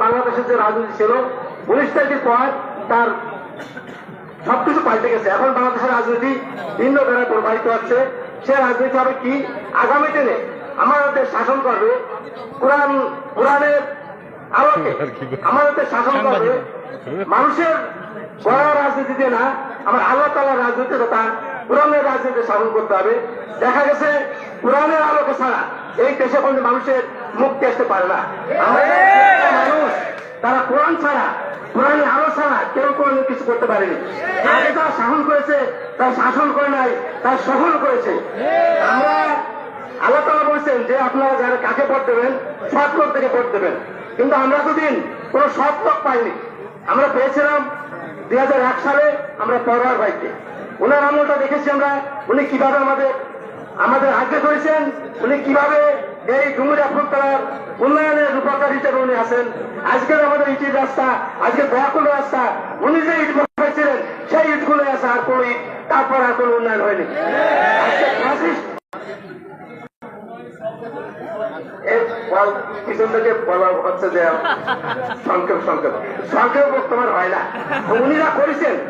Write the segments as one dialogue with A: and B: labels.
A: বাংলাদেশের যে রাজনীতি ছিল উনিশ তারিখের পর তার সবকিছু পাল্টে গেছে। এখন বাংলাদেশের রাজনীতি ভিন্ন ধারায় প্রবাহিত হচ্ছে। সে রাজনীতি হবে কি? আগামী দিনে আমাদের শাসন করবে। কোরআন কোরআনের আলোকে আমাদের শাসন করবে। মানুষের গড়া রাজনীতি দিয়ে না আমার আল্লাহ তালার রাজনীতি তথা কোরআনের রাজনীতি শাসন করতে হবে। দেখা গেছে কোরআনের আলোকে ছাড়া এই দেশে কোনো মানুষের মুক্তি আসতে পারে না। মানুষ তারা কোরআন ছাড়া কোরআনের আলো ছাড়া কেউ কোন কিছু করতে পারেনি। আগে তারা শাসন করেছে তারা শাসন করে নাই তারা সফল করেছে। আমরা আল্লাহ তালা বলছেন যে আপনারা যারা কাকে ভোট দেবেন? সৎ লোক থেকে ভোট দেবেন। কিন্তু আমরা দুদিন কোন সৎ লোক পাইনি। আমরা পেয়েছিলাম দুই হাজার এক সালে আমরা পরোয়ার ভাইকে। ওনার আমলটা দেখেছি আমরা উনি কীভাবে আমাদের আমাদের আগে করেছেন উনি কীভাবে এই ডুমুরিয়া ফুলতলার উন্নয়নের রূপকার হিসেবে উনি আছেন। আজকের আমাদের ইটির রাস্তা, আজকে দয়াকুল রাস্তা, উনি যে ইট বসাইছিলেন, সেই ইটগুলো আছে, আর কোনো ইট তারপর আর কোনো উন্নয়ন হয়নি। হয়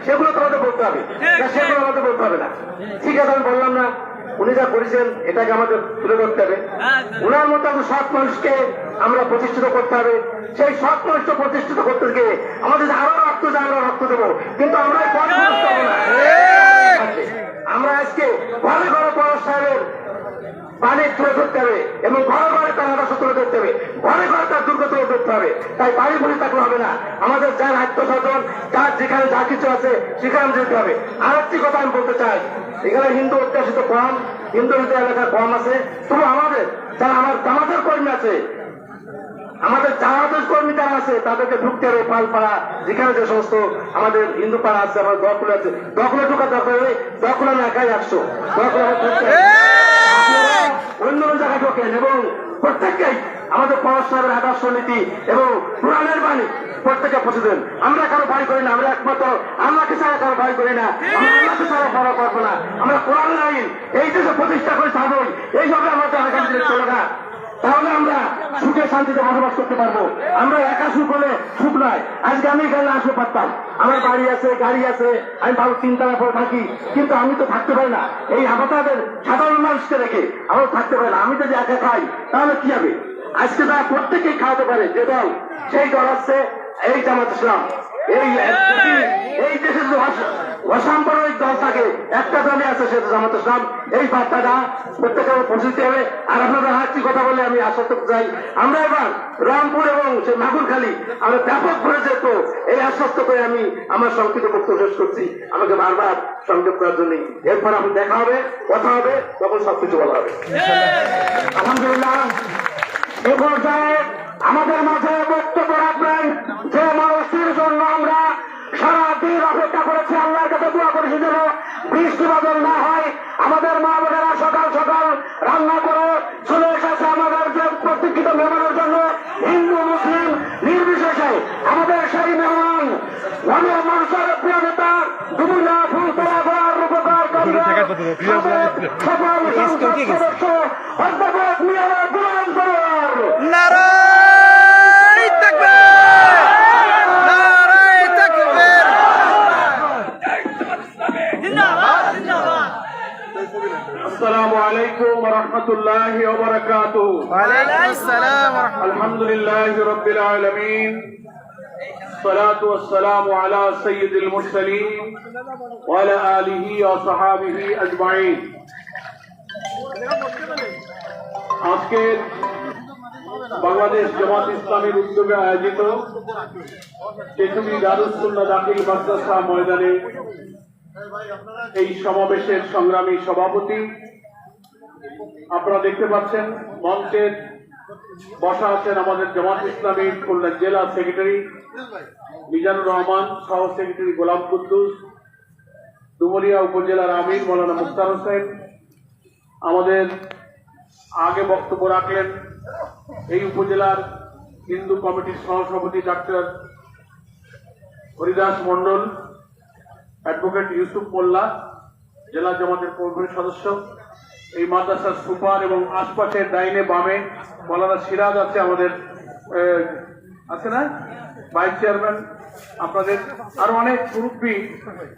A: সেগুলো তোমাদের বলতে হবে না। ঠিক আছে, আমি বললাম না। উনি যা করেছেন এটাকে আমাদের তুলে ধরতে হবে। উনার মতো সৎ মানুষকে আমরা প্রতিষ্ঠিত করতে হবে। সেই সৎ মানুষকে প্রতিষ্ঠিত করতে গিয়ে আমাদের আরও রক্ত যায় আমরা রক্ত দেবো। কিন্তু আমরা না। আমরা আজকে ঘরে ঘরে পড়ার সাহেবের পানি তুলে ধরতে হবে এবং ঘরে ঘরে তার আদর্শ তুলে ধরতে হবে। ঘরে ঘরে তার দুর্গ তুলে ধরতে হবে। তাই বাড়ি বলে থাকলে হবে না। আমাদের যার আত্মস্বজন যার যেখানে যা কিছু আছে সেখানে যেতে হবে। আর একটি কথা আমি বলতে চাই এখানে হিন্দু অত্যাশিত কম হিন্দু হিন্দু এলাকা কম আছে। তবু আমাদের, যারা আমার জামাতের কর্মী আছে, আমাদের জামাতের কর্মী যারা আছে, তাদেরকে ঢুকতে হবে পালপাড়া। যেখানে যে সমস্ত আমাদের হিন্দু পাড়া আছে, আমার দখলে আছে। দখলে ঢুকা হবে দখলে আমি একাই একশো। দখলে আমার ঢুকতে হবে। আপনারা অন্য অন্য এবং প্রত্যেককেই আমাদের পড়াশোনার আদর্শ নীতি এবং কোরআনের বাণী প্রত্যেকে পৌঁছে দেন। আমরা কারও ভয় করি না, আমরা একমাত্র আল্লাহকে ছাড়া কারও ভয় করি না আল্লাহকে ছাড়া বড় করব না আমরা কোরআন লাইন এই দেশে প্রতিষ্ঠা করে থাকব এইভাবে আমাদের আগামী দিনে চলে না। তাহলে আমরা সুখে শান্তিতে বসবাস করতে পারব আমরা একা সুখ হলে সুখ নয় আজকে আমি এখানে আসতে পারতাম আমার বাড়ি আছে গাড়ি আছে আমি ভালো চিন্তার পরে থাকি কিন্তু আমি তো থাকতে পারি না এই আপাতাদের সাধারণ মানুষকে রেখে আমার থাকতে পারি না আমি যদি একা খাই তাহলে কি হবে আজকে তারা প্রত্যেকেই খাওয়াতে পারে যে দল সেই দল আসছে এই জামাত ইসলাম এই এই দেশের অসাম্প্রদায়িক দল থাকে একটা দলে আছে সেটা জামাত ইসলাম? এই বার্তাটা প্রত্যেকের পৌঁছতে হবে। আর আপনাদের হাতটি কথা বলে আমি আশ্বস্ত চাই। আমরা এবার রামপুর এবং সে নাগুরখালী আমরা ব্যাপক ভরে যেত এই আশ্বস্ত করে আমি আমার সংক্ষিপ্ত বক্তব্য শেষ করছি। আমাকে বারবার সংযোগ করার জন্য এরপর আপনি দেখা হবে, কথা হবে, তখন সবকিছু বলা হবে। আলহামদুলিল্লাহ। এ পর্যায়ে আমাদের মাঝে বক্তব্য রাখবেন যে মানুষটির জন্য আমরা সারাদিন অপেক্ষা করেছি। আল্লাহর কাছে দোয়া করেছি যেন বৃষ্টি বাদল না হয় আমাদের মা বোনেরা সকাল সকাল রান্না করে চলে এসেছে আমাদের যে প্রতীক্ষিত মেহমানের জন্য। হিন্দু মুসলিম নির্বিশেষে আমাদের সেই মেহমান গণের মানুষের প্রিয় নেতা দুবুলা ফুলতলা গোড়ার রূপকার সকল সংসদ সদস্য অধ্যাপক মিয়ারা গুলাম সরোয়ার السلام عليكم ورحمة الله وبركاته
B: ওয়ালাইকুম আসসালাম ওয়া রাহমাতুল্লাহ
A: الحمد لله رب العالمين الصلاة والسلام على سيد المرسلين وعلى آله وصحابه أجمعين আজকের বাংলাদেশ জামাত ইসলামের উদ্যোগে আয়োজিত তেতুলি দারুসুল্লাহ দাখিল মাদ্রাসা ময়দানে এই সমাবেশের সংগ্রামী সভাপতি আপনারা দেখতে পাচ্ছেন, মঞ্চের বসা আছেন আমাদের জামাত ইসলামী খুলনা জেলা সেক্রেটারি মিজানুর রহমান, সহ সেক্রেটারি গোলাম কুদ্দুস, ডুমরিয়া উপজেলার আমির মৌলানা মুক্তার হোসেন। আমাদের আগে বক্তব্য রাখলেন এই উপজেলার হিন্দু কমিটির সহসভাপতি ডাক্তার হরিদাস মন্ডল অ্যাডভোকেট ইউসুফ মোল্লা, জেলা জামাতের কর্মী সদস্য। এই মাদ্রাসার সুপার এবং আশপাশের ডাইনে বামে মৌলানা সিরাজ আছে আমাদের
C: আছে না? ভাইস চেয়ারম্যান আপনাদের। আরও অনেক মুরব্বী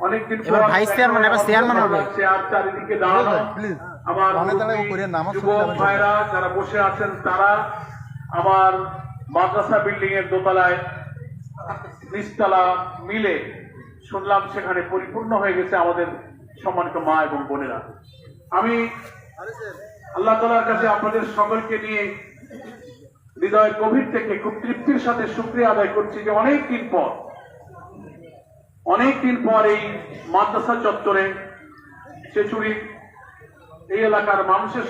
C: অনেকদিন
B: ভাইস চেয়ারম্যান, এবার চেয়ারম্যান হবে।
C: চেয়ার চারিদিকে দাঁড়ানো। আমার যুবক ভাইরা যারা বসে আছেন তারা আমার মাদ্রাসা বিল্ডিং এর দোতলায় নিচতলা মিলে শুনলাম সেখানে পরিপূর্ণ হয়ে গেছে আমাদের সম্মানিত মা এবং বোনেরা। আমি আল্লাহ তালার কাছে আপনাদের সকলকে নিয়ে হৃদয় গভীর থেকে খুব তৃপ্তির সাথে সুক্রিয়া আদায় করছি যে অনেক দিন পর, অনেক দিন পর এই মাদ্রাসা চত্বরে চেচুরি এই এলাকার মানুষের